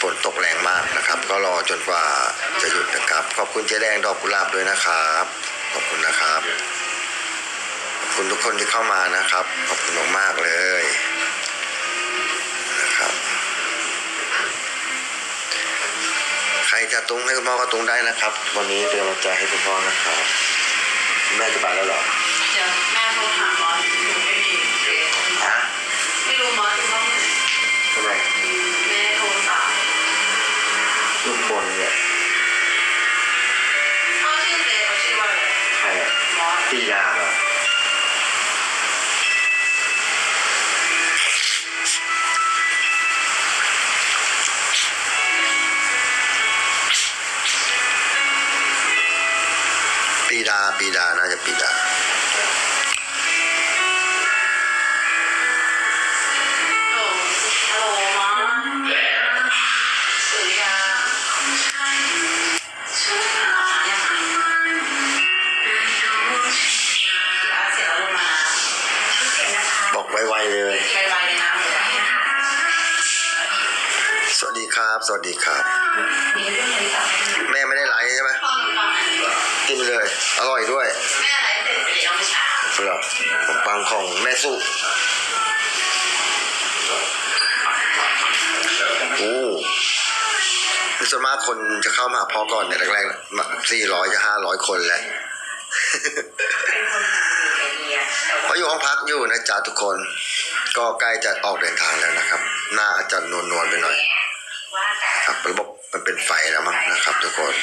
ฝนตกแรงมากนะครับ ก็รอจนกว่าจะหยุดนะครับ ขอบคุณเจ๊แดงดอกกุหลาบด้วยนะครับ ขอบคุณนะครับ ขอบคุณทุกคนที่เข้ามานะครับ ขอบคุณมากๆเลยนะครับ ใครจะตุ้งให้คุณพ่อก็ตุ้งได้นะครับ วันนี้เป็นกำลังใจให้คุณพ่อนะครับ แม่จะไปแล้วเหรอ เดี๋ยวแม่โทรหามอส มอสปีดาเหรอปี ไวๆเลยไปไปเลยนะสวัสดีครับ สวัสดีครับ แม่ไม่ได้ไลฟ์ใช่ไหมฟังฟังอันนี้กินเลย อร่อยด้วยแม่อะไรเสร็จไปแล้วเมื่อเช้าสำหรับผมปังของแม่สุโอ้ส่วนมากคนจะเข้ามาหาพ่อก่อนเนี่ยแรกๆสี่ร้อยจะห้าร้อยคนแหละ เพราะอยู่ห้องพักอยู่นะจ๊ะทุกคน ก็ใกล้จะออกเดินทางแล้วนะครับ หน้าอาจจะนวลๆไปหน่อย ครับระบบมันเป็นไฟแล้วมั้งนะครับ ทุกคน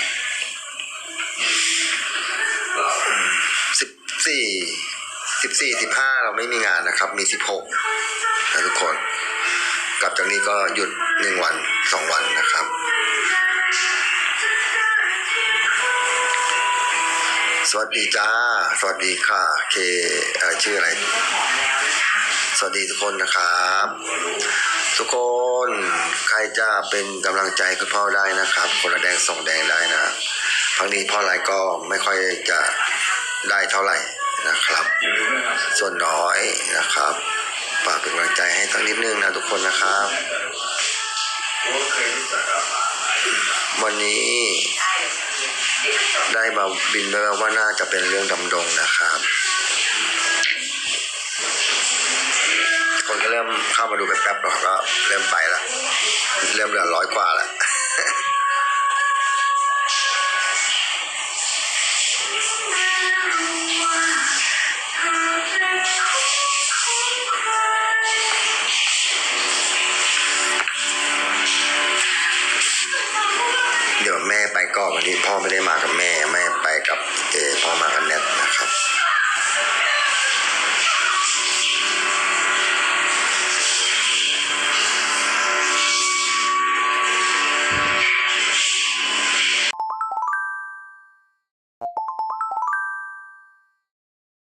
สิบสี่สิบสี่สิบห้าเราไม่มีงานนะครับ มีสิบหกนะทุกคน กลับจากนี้ก็หยุดหนึ่งวันสองวันนะครับ วัสดีจ้า สวัสดีค่ะ เคชื่ออะไร สวัสดีทุกคนนะครับ ทุกคนใครจะเป็นกำลังใจคุณพ่อได้นะครับ คนละแดงส่งแดงได้นะครั้งนี้พ่อไลฟ์ก็ไม่ค่อยจะได้เท่าไหร่นะครับ ส่วนน้อยนะครับฝากเป็นกำลังใจให้ทั้งนิดนึงนะทุกคนนะครับ วันนี้ ได้มาบินเบอร์ว่าน่าจะเป็นเรื่องดำดงนะครับ คนก็เริ่มเข้ามาดูแป๊บๆแล้วก็เริ่มไปละเริ่มเหลือร้อยกว่าล้ว ที่พ่อไม่ได้มากับแม่แม่ไปกับเอพ่อมากับแนท